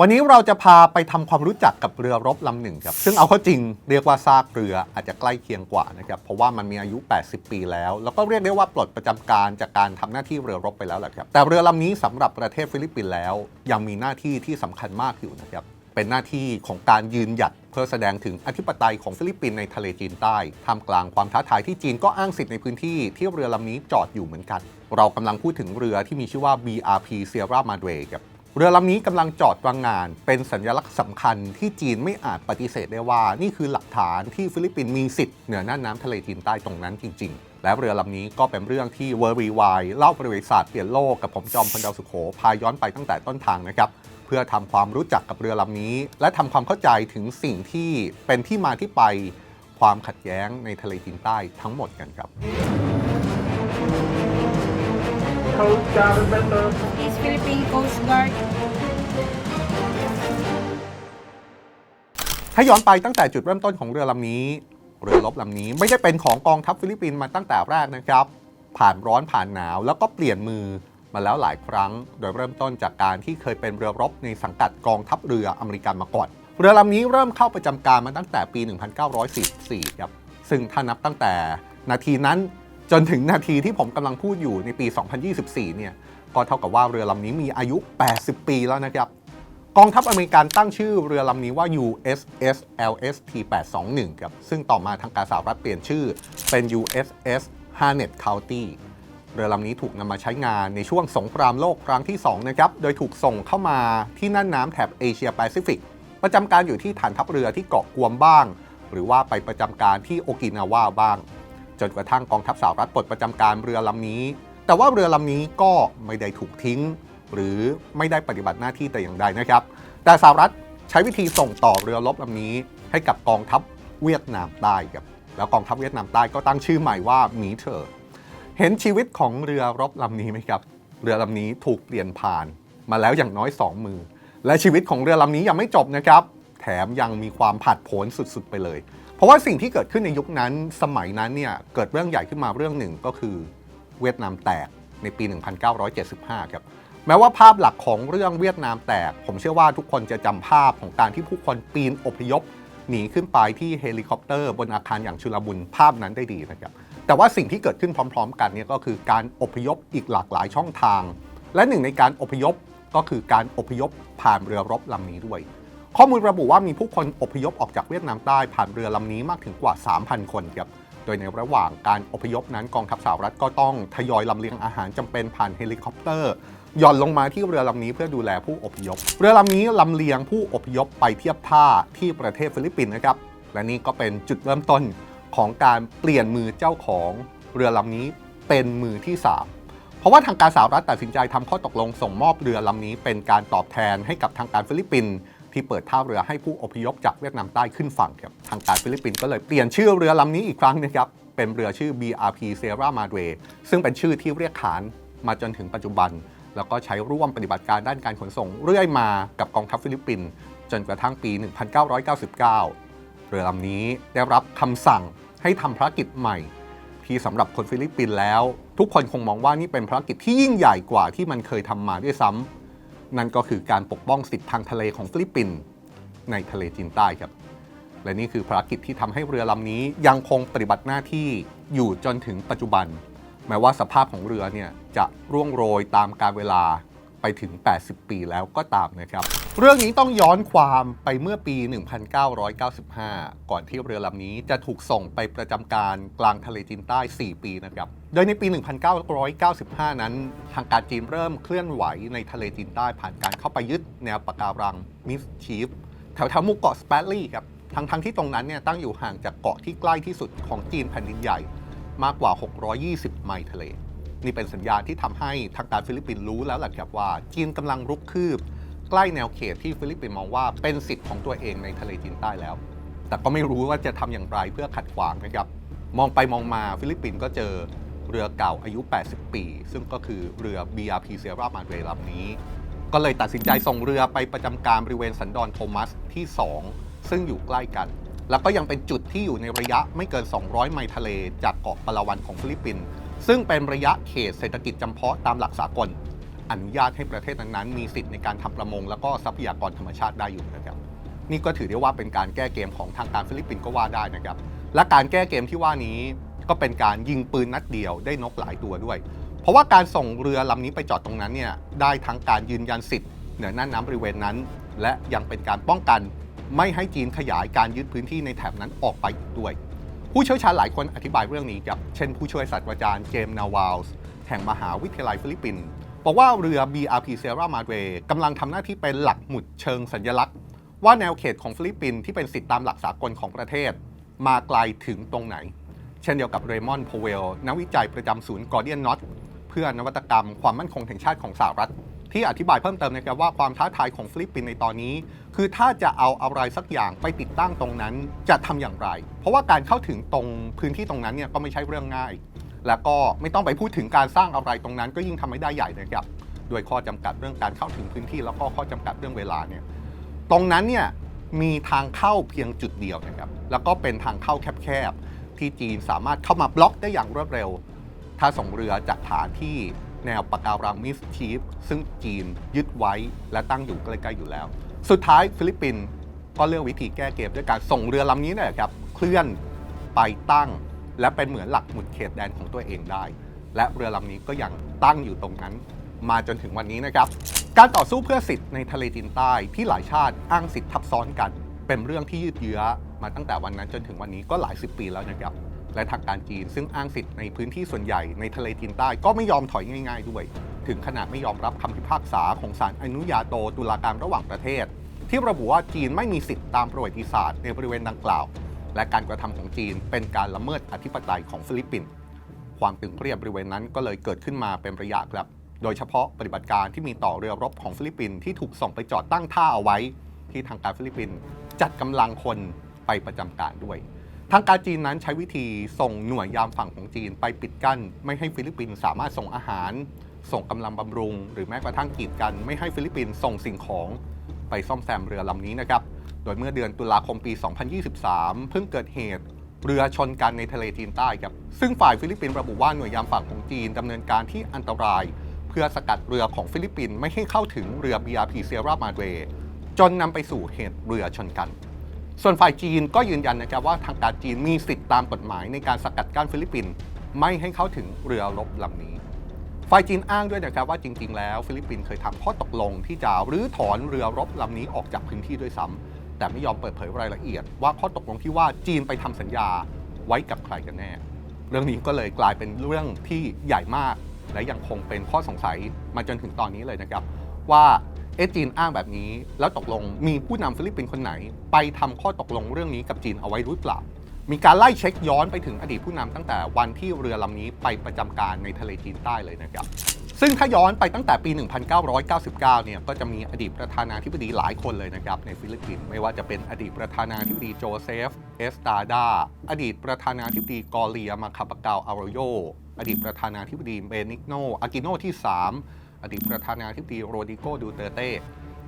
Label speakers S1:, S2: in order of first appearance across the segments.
S1: วันนี้เราจะพาไปทำความรู้จักกับเรือรบลำหนึ่งครับซึ่งเอาเข้าจริงเรียกว่าซากเรืออาจจะใกล้เคียงกว่านะครับเพราะว่ามันมีอายุ 80 ปีแล้ว แล้วก็เรียกได้ว่าปลดประจำการจากการทำหน้าที่เรือรบไปแล้วแหละครับแต่เรือลำนี้สำหรับประเทศฟิลิปปินส์แล้ว ยังมีหน้าที่ที่สำคัญมากอยู่นะครับเป็นหน้าที่ของการยืนหยัดเพื่อแสดงถึงอธิปไตยของฟิลิปปินส์ในทะเลจีนใต้ท่ามกลางความท้าทายที่จีนก็อ้างสิทธิ์ในพื้นที่ที่เรือลำนี้จอดอยู่เหมือนกัน เรากำลังพูดถึงเรือที่มีชื่อว่า BRP Sierra Madre ครับ เรือลำนี้กำลังจอดวางงาน เป็นสัญลักษณ์สำคัญที่จีนไม่อาจปฏิเสธได้ว่า นี่คือหลักฐานที่ฟิลิปปินส์มีสิทธิ์เหนือน่านน้ำทะเลจีนใต้ตรงนั้นจริง ๆ และเรือลำนี้ก็เป็นเรื่องที่เวอร์รีวายเล่าประวัติศาสตร์เปลี่ยนโลกกับผมจอมพลดาวสุโขพาย้อนไปตั้งแต่ต้นทางนะครับเพื่อทำความรู้จักกับเรือลำนี้ และทำความเข้าใจถึงสิ่งที่เป็นที่มาที่ไปความขัดแย้งในทะเลจีนใต้ทั้งหมดกันครับ
S2: Philippine Coast Guard
S1: ถ้าย้อนไปตั้งแต่จุดเริ่มต้นของเรือลำนี้ เรือรบลำนี้ไม่ได้เป็นของกองทัพฟิลิปปินส์มาตั้งแต่แรกนะครับ ผ่านร้อนผ่านหนาวแล้วก็เปลี่ยนมือมาแล้วหลายครั้ง โดยเริ่มต้นจากการที่เคยเป็นเรือรบในสังกัดกองทัพเรืออเมริกันมาก่อน เรือลำนี้เริ่มเข้าประจำการมาตั้งแต่ปี 1944 ครับ ซึ่งถ้านับตั้งแต่นาทีนั้นจนถึงนาทีที่ผมกำลังพูดอยู่ในปี 2024 เนี่ย ก็เท่ากับว่าเรือลำนี้มีอายุ 80 ปีแล้วนะครับ กองทัพอเมริกันตั้งชื่อเรือลำนี้ว่า USS LST 821 ครับ ซึ่งต่อมาทางการสหรัฐเปลี่ยนชื่อเป็น USS Harnett County เรือลำนี้ถูกนำมาใช้งานในช่วงสงครามโลกครั้งที่ 2 นะครับ โดยถูกส่งเข้ามาที่น่านน้ำแถบเอเชียแปซิฟิก ประจำการอยู่ที่ฐานทัพเรือที่เกาะกวมบ้าง หรือว่าไปประจำการที่โอกินาวาบ้าง จนกระทั่งกองทัพสหรัฐปลดประจำการเรือลำนี้ แต่ว่าเรือลำนี้ก็ไม่ได้ถูกทิ้ง หรือไม่ได้ปฏิบัติหน้าที่แต่อย่างใดนะครับ แต่สหรัฐใช้วิธีส่งต่อเรือรบลำนี้ ให้กับกองทัพเวียดนามใต้ครับแล้วกองทัพเวียดนามใต้ก็ตั้งชื่อใหม่ว่าหมีเถอเห็นชีวิตของเรือรบลำนี้ไหมครับ เรือลำนี้ถูกเปลี่ยนผ่านมาแล้วอย่างน้อย 2 มือ และชีวิตของเรือลำนี้ยังไม่จบนะครับ แถมยังมีความผัดผนสุดๆไปเลย เพราะว่าสิ่งที่เกิดขึ้นในยุคนั้นสมัยนั้นเนี่ยเกิดเรื่องใหญ่ขึ้นมาเรื่องหนึ่งก็คือ เวียดนามแตกในปี 1975 ครับ แม้ว่าภาพหลักของเรื่องเวียดนามแตก ผมเชื่อว่าทุกคนจะจำภาพของการที่ผู้คนปีนอพยพ หนีขึ้นไปที่เฮลิคอปเตอร์ บนอาคารอย่างชุลมุนภาพนั้นได้ดีนะครับ แต่ว่าสิ่งที่เกิดขึ้นพร้อม ๆ กันเนี่ยก็คือการอพยพอีกหลากหลายช่องทาง และหนึ่งในการอพยพก็คือการอพยพผ่านเรือรบลำนี้ด้วย ข้อมูลระบุว่ามีผู้คนอพยพออกจากเวียดนามใต้ผ่านเรือลำนี้มากถึงกว่า 3,000 คนครับ โดยในระหว่างการอพยพนั้นกองทัพสหรัฐก็ต้องทยอยลำเลียงอาหารจำเป็นผ่านเฮลิคอปเตอร์ย่อนลงมาที่เรือลำนี้เพื่อดูแลผู้อพยพ เรือลำนี้ลำเลียงผู้อพยพไปเทียบท่าที่ประเทศฟิลิปปินส์นะครับ และนี่ก็เป็นจุดเริ่มต้นของการเปลี่ยนมือเจ้าของเรือลำนี้เป็นมือที่สามเพราะว่าทางการสหรัฐตัดสินใจทำข้อตกลงส่งมอบเรือลำนี้เป็นการตอบแทนให้กับทางการฟิลิปปินส์ ที่เปิดท่าเรือให้ผู้อพยพจากเวียดนามใต้ขึ้นฝั่งครับทางการฟิลิปปินส์ก็เลยเปลี่ยนชื่อเรือลำนี้อีกครั้งนะครับเป็นเรือชื่อ BRP Sierra Madre ซึ่งเป็นชื่อที่เรียกขานมาจนถึงปัจจุบัน แล้วก็ใช้ร่วมปฏิบัติการด้านการขนส่งเรื่อยมากับกองทัพฟิลิปปินส์จนกระทั่งปี 1999 เรือลำนี้ได้รับคำสั่งให้ทำภารกิจใหม่ ที่สำหรับคนฟิลิปปินส์แล้ว ทุกคนคงมองว่านี่เป็นภารกิจที่ยิ่งใหญ่กว่าที่มันเคยทำมาด้วยซ้ำ นั่นก็คือการปกป้องสิทธิทางทะเลของฟิลิปปินส์ในทะเลจีนใต้ครับ และนี่คือภารกิจที่ทำให้เรือลำนี้ยังคงปฏิบัติหน้าที่อยู่จนถึงปัจจุบัน แม้ว่าสภาพของเรือเนี่ยจะร่วงโรยตามกาลเวลาไปถึง 80 ปีแล้วก็ตามนะครับ เรื่องนี้ต้องย้อนความไปเมื่อปี 1995 ก่อนที่เรือลำนี้จะถูกส่งไปประจำการกลางทะเลจีนใต้ 4 ปีนะครับ โดยในปี 1995 นั้น ทางการจีนเริ่มเคลื่อนไหวในทะเลจีนใต้ผ่านการเข้าไปยึดแนวปะการังมิสชีฟแถวๆหมู่เกาะสเปรลี่ครับ ทั้งๆที่ตรงนั้นเนี่ยตั้งอยู่ห่างจากเกาะที่ใกล้ที่สุดของจีนแผ่นดินใหญ่มากกว่า 620 ไมล์ทะเล นี่เป็นสัญญาณที่ทำให้ทางการฟิลิปปินส์รู้แล้วแหละครับว่า จีนกำลังรุกคืบ ล้แนวเขตที่ฟิลิปปินส์มองว่าเป็นสิทธิ์ของตัวเองในทะเลจีนใต้แล้ว แต่ก็ไม่รู้ว่าจะทำอย่างไรเพื่อขัดขวางนะครับ มองไปมองมาฟิลิปปินส์ก็เจอเรือเก่าอายุ 80 ปี ซึ่งก็คือเรือ BRP Sierra Madre ลำนี้ ก็เลยตัดสินใจส่งเรือไปประจำการบริเวณสันดอนโทมัสที่ 2 ซึ่งอยู่ใกล้กัน แล้วก็ยังเป็นจุดที่อยู่ในระยะไม่เกิน 200 ไมล์ทะเลจากเกาะปาลาวันของฟิลิปปินส์ซึ่งเป็นระยะเขตเศรษฐกิจจำเพาะตามหลักสากล อนุญาตให้ประเทศนั้นๆมีสิทธิ์ในการทำประมง แล้วก็ทรัพยากรธรรมชาติได้อยู่นะครับนี่ก็ถือได้ว่าเป็นการแก้เกมของทางการฟิลิปปินส์ก็ว่าได้นะครับ และการแก้เกมที่ว่านี้ก็เป็นการยิงปืนนัดเดียวได้นกหลายตัวด้วย เพราะว่าการส่งเรือลำนี้ไปจอดตรงนั้นเนี่ยได้ทั้งการยืนยันสิทธิ์เหนือน่านน้ำบริเวณนั้น และยังเป็นการป้องกัน ไม่ให้จีนขยายการยึดพื้นที่ในแถบนั้นออกไปอีกด้วย ผู้เชี่ยวชาญหลายคนอธิบายเรื่องนี้ครับเช่นผู้ช่วยศาสตราจารย์เจมส์นาวาลส์แห่งมหาวิทยาลัยฟิลิปปินส์ บอกว่าเรือ BRP Sierra Madre กำลังทำหน้าที่เป็นหลักหมุดเชิงสัญลักษณ์ ว่าแนวเขตของฟิลิปปินส์ที่เป็นสิทธิตามหลักสากลของประเทศ มาไกลถึงตรงไหน เช่นเดียวกับเรมอนด์โพเวลนักวิจัยประจำศูนย์กอร์เดียนน็อตเพื่อนวัตกรรมความมั่นคงแห่งชาติของสหรัฐ ที่อธิบายเพิ่มเติมนะครับว่าความท้าทายของฟิลิปปินส์ในตอนนี้ คือถ้าจะเอาอะไรสักอย่างไปติดตั้งตรงนั้นจะทำอย่างไร เพราะว่าการเข้าถึงตรงพื้นที่ตรงนั้นเนี่ยก็ไม่ใช่เรื่องง่าย แล้วก็ไม่ต้องไปพูดถึงการสร้างอะไรตรงนั้น ก็ยิ่งทำไม่ได้ใหญ่นะครับโดยข้อจำกัดเรื่องการเข้าถึงพื้นที่ แล้วก็ข้อจำกัดเรื่องเวลาเนี่ยตรงนั้นเนี่ยมีทางเข้าเพียงจุดเดียวนะครับแล้วก็เป็นทางเข้าแคบๆที่จีนสามารถเข้ามาบล็อกได้อย่างรวดเร็ว ถ้าส่งเรือจากฐานที่แนวปะการังมิสชีฟซึ่งจีนยึดไว้และตั้งอยู่ใกล้ๆอยู่แล้ว สุดท้ายฟิลิปปินส์ก็เลือกวิธีแก้เกมด้วยการส่งเรือลำนี้เนยครับเคลื่อนไปตั้ง และเป็นเหมือนหลักหมุดเขตแดนของตัวเองได้ และเรือลำนี้ก็ยังตั้งอยู่ตรงนั้น มาจนถึงวันนี้นะครับ การต่อสู้เพื่อสิทธิ์ในทะเลจีนใต้ที่หลายชาติอ้างสิทธิ์ทับซ้อนกัน เป็นเรื่องที่ยืดเยื้อมาตั้งแต่วันนั้นจนถึงวันนี้ก็หลายสิบปีแล้วนะครับและทางการจีนซึ่งอ้างสิทธิ์ในพื้นที่ส่วนใหญ่ในทะเลจีนใต้ก็ไม่ยอมถอยง่าย ๆ ด้วย ถึงขนาดไม่ยอมรับคำพิพากษาของศาลอนุญาโตตุลาการระหว่างประเทศ ที่ระบุว่าจีนไม่มีสิทธิ์ตามประวัติศาสตร์ในบริเวณดังกล่าว และการกระทำของจีนเป็นการละเมิดอธิปไตยของฟิลิปปินส์ความตึงเครียดบริเวณนั้นก็เลยเกิดขึ้นมาเป็นระยะครับ โดยเฉพาะปฏิบัติการที่มีต่อเรือรบของฟิลิปปินส์ที่ถูกส่งไปจอดตั้งท่าเอาไว้ ที่ทางการฟิลิปปินส์จัดกำลังคนไปประจำการด้วย ทางการจีนนั้นใช้วิธีส่งหน่วยยามฝั่งของจีนไปปิดกั้น ไม่ให้ฟิลิปปินส์สามารถส่งอาหาร ส่งกำลังบำรุง หรือแม้กระทั่งกีดกัน ไม่ให้ฟิลิปปินส์ส่งสิ่งของไปซ่อมแซมเรือลำนี้นะครับ โดยเมื่อเดือนตุลาคมปี 2023 เพิ่งเกิดเหตุเรือชนกันในทะเลจีนใต้ครับ ซึ่งฝ่ายฟิลิปปินส์ระบุว่าหน่วยยามฝั่งของจีนดำเนินการที่อันตราย เพื่อสกัดเรือของฟิลิปปินส์ไม่ให้เข้าถึงเรือ BRP Sierra Madre จนนำไปสู่เหตุเรือชนกัน ส่วนฝ่ายจีนก็ยืนยันนะครับว่าทางการจีนมีสิทธิ์ตามกฎหมายในการสกัดกั้นฟิลิปปินส์ไม่ให้เข้าถึงเรือรบลำนี้ฝ่ายจีนอ้างด้วยนะครับว่าจริง ๆ แล้ว ฟิลิปปินส์เคยทำข้อตกลงที่จะรื้อถอนเรือรบลำนี้ออกจากพื้นที่ด้วยซ้ำ แต่ไม่ยอมเปิดเผยรายละเอียด ว่าข้อตกลงที่ว่าจีนไปทำสัญญาไว้กับใครกันแน่ เรื่องนี้ก็เลยกลายเป็นเรื่องที่ใหญ่มาก และยังคงเป็นข้อสงสัยมาจนถึงตอนนี้เลยนะครับ ว่าเอจีนอ้างแบบนี้ แล้วตกลงมีผู้นำฟิลิปปินส์คนไหน ไปทำข้อตกลงเรื่องนี้กับจีนเอาไว้หรือเปล่ามีการไล่เช็คย้อนไปถึงอดีตผู้นำตั้งแต่วันที่เรือลำนี้ไปประจำการในทะเลจีนใต้เลยนะครับ ซึ่งถ้าย้อนไปตั้งแต่ปี 1999 เนี่ย ก็จะมีอดีตประธานาธิบดีหลายคนเลยนะครับ ในฟิลิปปินส์ไม่ว่าจะเป็นอดีตประธานาธิบดีโจเซฟ เอสตาดา อดีตประธานาธิบดีกอเลียมาคาปาเกาอารโย อดีตประธานาธิบดีเบนิกโนอากิโนที่ 3 อดีตประธานาธิบดีโรดิโกดูเตเต้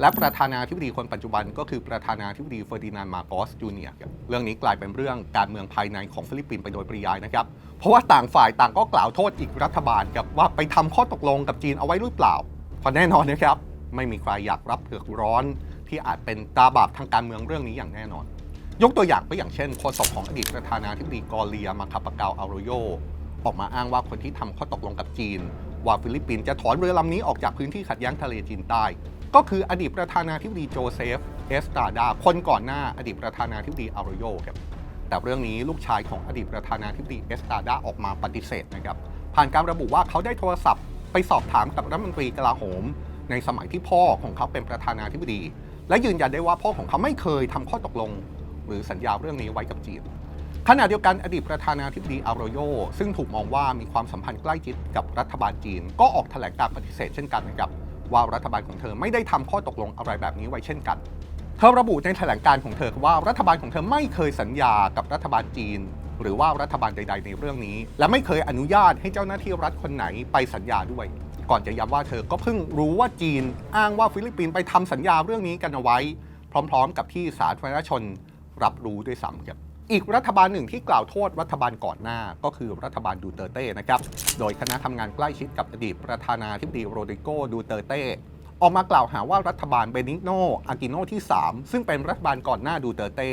S1: และประธานาธิบดีคนปัจจุบันก็คือประธานาธิบดีเฟอร์ดินานด์มาโกสจูเนียร์เรื่องนี้กลายเป็นเรื่องการเมืองภายในของฟิลิปปินส์ไปโดยปริยายนะครับ เพราะว่าต่างฝ่ายต่างก็กล่าวโทษอีกรัฐบาลครับว่าไปทำข้อตกลงกับจีนเอาไว้หรือเปล่าพราะแน่นอนนะครับ ไม่มีใครอยากรับเผือกร้อนที่อาจเป็นตาบาปทางการเมืองเรื่องนี้อย่างแน่นอน ยกตัวอย่างก็อย่างเช่นโฆษกของอดีตประธานาธิบดีกอเลียมาคาปาเกาอาโรโยออกมาอ้างว่าคนที่ทำข้อตกลงกับจีน ว่าฟิลิปปินส์จะถอนเรือลำนี้ออกจากพื้นที่ขัดแย้งทะเลจีนใต้ ก็คืออดีตประธานาธิบดีโจเซฟ เอสตาดา คนก่อนหน้าอดีตประธานาธิบดีอารโยครับ แต่เรื่องนี้ลูกชายของอดีตประธานาธิบดีเอสตาดาออกมาปฏิเสธนะครับ ผ่านการระบุว่าเขาได้โทรศัพท์ไปสอบถามกับรัฐมนตรีกลาโหม ในสมัยที่พ่อของเขาเป็นประธานาธิบดี และยืนยันได้ว่าพ่อของเขาไม่เคยทำข้อตกลง หรือสัญญาเรื่องนี้ไว้กับจีนขณะเดียวกันอดีตประธานาธิบดีอารโยซึ่งถูกมองว่ามีความสัมพันธ์ใกล้ชิดกับรัฐบาลจีน ก็ออกแถลงการปฏิเสธเช่นกันนะครับ ว่ารัฐบาลของเธอไม่ได้ทำข้อตกลงอะไรแบบนี้ไว้เช่นกัน เธอระบุในแถลงการของเธอว่ารัฐบาลของเธอไม่เคยสัญญากับรัฐบาลจีน หรือว่ารัฐบาลใด ๆ ในเรื่องนี้ และไม่เคยอนุญาตให้เจ้าหน้าที่รัฐคนไหนไปสัญญาด้วย ก่อนจะย้ำว่าเธอก็เพิ่งรู้ว่าจีน อ้างว่าฟิลิปปินส์ไปทำสัญญาเรื่องนี้กันเอาไว้ พร้อม ๆ กับที่สาธารณชนรับรู้ด้วยซ้ำครับ อีกรัฐบาลหนึ่งที่กล่าวโทษรัฐบาลก่อนหน้าก็คือรัฐบาลดูเตอร์เต้นะครับ โดยคณะทำงานใกล้ชิดกับอดีตประธานาธิบดีโรดริโกดูเตอร์เต้ออกมากล่าวหาว่ารัฐบาลเบนิกโนอากิโนที่ 3 ซึ่งเป็นรัฐบาลก่อนหน้าดูเตอร์เต้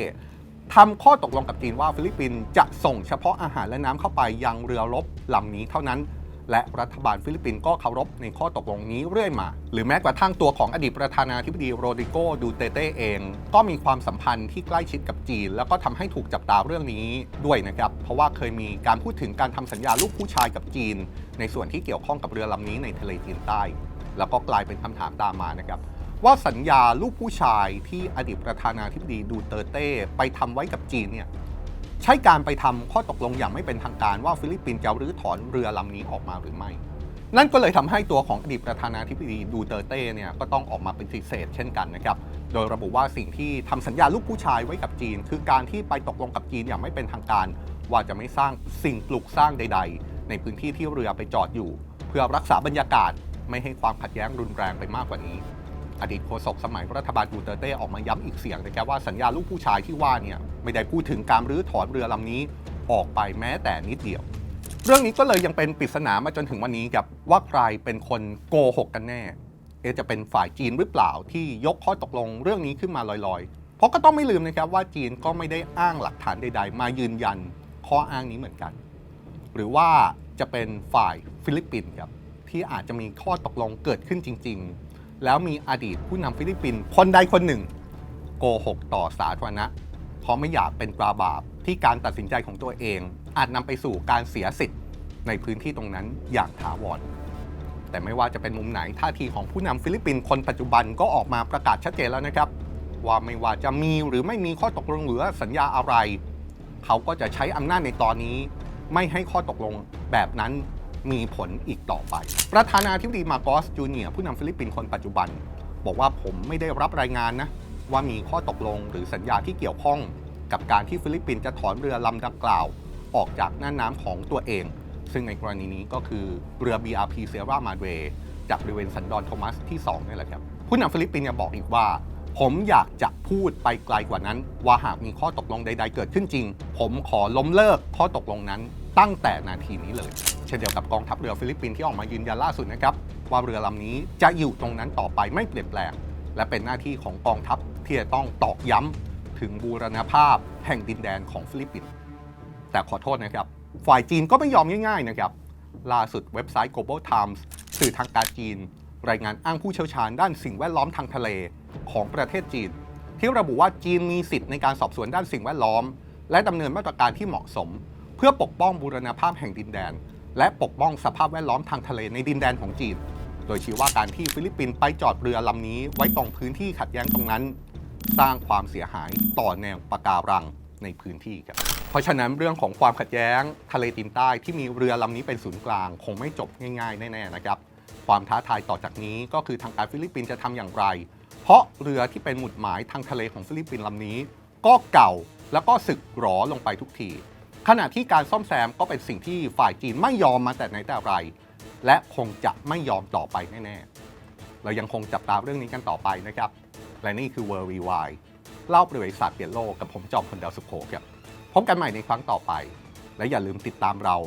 S1: ทำข้อตกลงกับจีนว่าฟิลิปปินส์จะส่งเฉพาะอาหารและน้ำเข้าไปยังเรือรบลำนี้เท่านั้น และรัฐบาลฟิลิปปินส์ก็เคารพในข้อตกลงนี้เรื่อยมา หรือแม้กระทั่งตัวของอดีตประธานาธิบดีโรดริโกดูเตเต้เอง ก็มีความสัมพันธ์ที่ใกล้ชิดกับจีน แล้วก็ทำให้ถูกจับตาเรื่องนี้ด้วยนะครับ เพราะว่าเคยมีการพูดถึงการทำสัญญาลูกผู้ชายกับจีน ในส่วนที่เกี่ยวข้องกับเรือลำนี้ในทะเลจีนใต้ แล้วก็กลายเป็นคำถามตามมานะครับว่าสัญญาลูกผู้ชายที่อดีตประธานาธิบดีดูเตเต้ไปทำไว้กับจีนเนี่ย ใช่การไปทำข้อตกลงอย่างไม่เป็นทางการว่าฟิลิปปินส์จะรื้อถอนเรือลำนี้ออกมาหรือไม่ นั่นก็เลยทำให้ตัวของอดีตประธานาธิบดีดูเตอร์เต้เนี่ยก็ต้องออกมาปฏิเสธเช่นกันนะครับ โดยระบุว่าสิ่งที่ทำสัญญาลูกผู้ชายไว้กับจีน คือการที่ไปตกลงกับจีนอย่างไม่เป็นทางการ ว่าจะไม่สร้างสิ่งปลูกสร้างใด ๆ ในพื้นที่ที่เรือไปจอดอยู่ เพื่อรักษาบรรยากาศไม่ให้ความขัดแย้งรุนแรงไปมากกว่านี้ อดีตโฆษกสมัยรัฐบาลดูเตเต้ออกมาย้ำอีกเสียงนะครับว่าสัญญาลูกผู้ชายที่ว่าเนี่ยไม่ได้พูดถึงการรื้อถอนเรือลำนี้ออกไปแม้แต่นิดเดียว เรื่องนี้ก็เลยยังเป็นปริศนามาจนถึงวันนี้ครับว่าใครเป็นคนโกหกกันแน่เอจะเป็นฝ่ายจีนหรือเปล่าที่ยกข้อตกลงเรื่องนี้ขึ้นมาลอยๆ เพราะก็ต้องไม่ลืมนะครับว่าจีนก็ไม่ได้อ้างหลักฐานใด ๆ มายืนยันข้ออ้างนี้เหมือนกัน หรือว่าจะเป็นฝ่ายฟิลิปปินส์ครับที่อาจจะมีข้อตกลงเกิดขึ้นจริง ๆ แล้วมีอดีตผู้นำฟิลิปปินส์คนใดคนหนึ่ง โกหกต่อสาธารณะ เพราะไม่อยากเป็นปราบาปที่การตัดสินใจของตัวเอง อาจนำไปสู่การเสียสิทธิ์ในพื้นที่ตรงนั้นอย่างถาวรแต่ไม่ว่าจะเป็นมุมไหนท่าทีของผู้นำฟิลิปปินส์คนปัจจุบันก็ออกมาประกาศชัดเจนแล้วนะครับ ว่าไม่ว่าจะมีหรือไม่มีข้อตกลงหรือสัญญาอะไร เขาก็จะใช้อำนาจในตอนนี้ ไม่ให้ข้อตกลงแบบนั้น มีผลอีกต่อไป ประธานาธิบดีมาโกสจูเนียผู้นำฟิลิปปินส์คนปัจจุบัน บอกว่าผมไม่ได้รับรายงานนะ ว่ามีข้อตกลงหรือสัญญาที่เกี่ยวข้อง กับการที่ฟิลิปปินส์จะถอนเรือลำดังกล่าว ออกจากน้านน้ำของตัวเอง ซึ่งในกรณีนี้ก็คือเรือ BRP Sierra Madre จากบริเวณสันดอนโทมัสที่2นี่แหละครับผู้นำฟิลิปปินส์ยังบอกอีกว่าผมอยากจะพูดไปไกลกว่านั้น ว่าหากมีข้อตกลงใด ๆ เกิดขึ้นจริง ผมขอล้มเลิกข้อตกลงนั้นตั้งแต่นาทีนี้เลย เช่นเดียวกับกองทัพเรือฟิลิปปินส์ที่ออกมายืนยันล่าสุดนะครับว่าเรือลำนี้จะอยู่ตรงนั้นต่อไปไม่เปลี่ยนแปลง และเป็นหน้าที่ของกองทัพที่จะต้องตอกย้ำถึงบูรณภาพแห่งดินแดนของฟิลิปปินส์แต่ขอโทษนะครับ ฝ่ายจีนก็ไม่ยอมง่ายๆนะครับล่าสุดเว็บไซต์ Global Times สื่อทางการจีน รายงานอ้างผู้เชี่ยวชาญด้านสิ่งแวดล้อมทางทะเลของประเทศจีน ที่ระบุว่าจีนมีสิทธิ์ในการสอบสวนด้านสิ่งแวดล้อม และดำเนินมาตรการที่เหมาะสม เพื่อปกป้องบูรณภาพแห่งดินแดน และปกป้องสภาพแวดล้อมทางทะเลในดินแดนของจีน โดยชี้ว่าการที่ฟิลิปปินส์ไปจอดเรือลำนี้ไว้ตรงพื้นที่ขัดแย้งตรงนั้น สร้างความเสียหายต่อแนวปะการังในพื้นที่ครับเพราะฉะนั้นเรื่องของความขัดแย้ง ทะเลจีนใต้ที่มีเรือลำนี้เป็นศูนย์กลาง คงไม่จบง่ายๆแน่ๆนะครับ ความท้าทายต่อจากนี้ก็คือทางการฟิลิปปินส์จะทำอย่างไร เพราะเรือที่เป็นหมุดหมายทางทะเลของฟิลิปปินส์ลำนี้ ก็เก่าแล้วก็สึกหรอลงไปทุกที ขณะที่การซ่อมแซมก็เป็นสิ่งที่ฝ่ายจีนไม่ยอมมาแต่ไหนแต่ไร และคงจะไม่ยอมต่อไปแน่ๆ เรายังคงจับตาเรื่องนี้กันต่อไปนะครับ และนี่คือ World Rewind เล่าประวัติศาสตร์เปลี่ยนโลกกับผมจอมพลดาวสุโขครับพบกันใหม่ในครั้งต่อไป และอย่าลืมติดตามเรา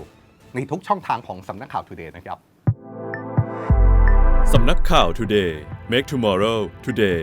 S1: ในทุกช่องทางของสำนักข่าว Today นะครับ
S3: สำนักข่าว Today Make Tomorrow Today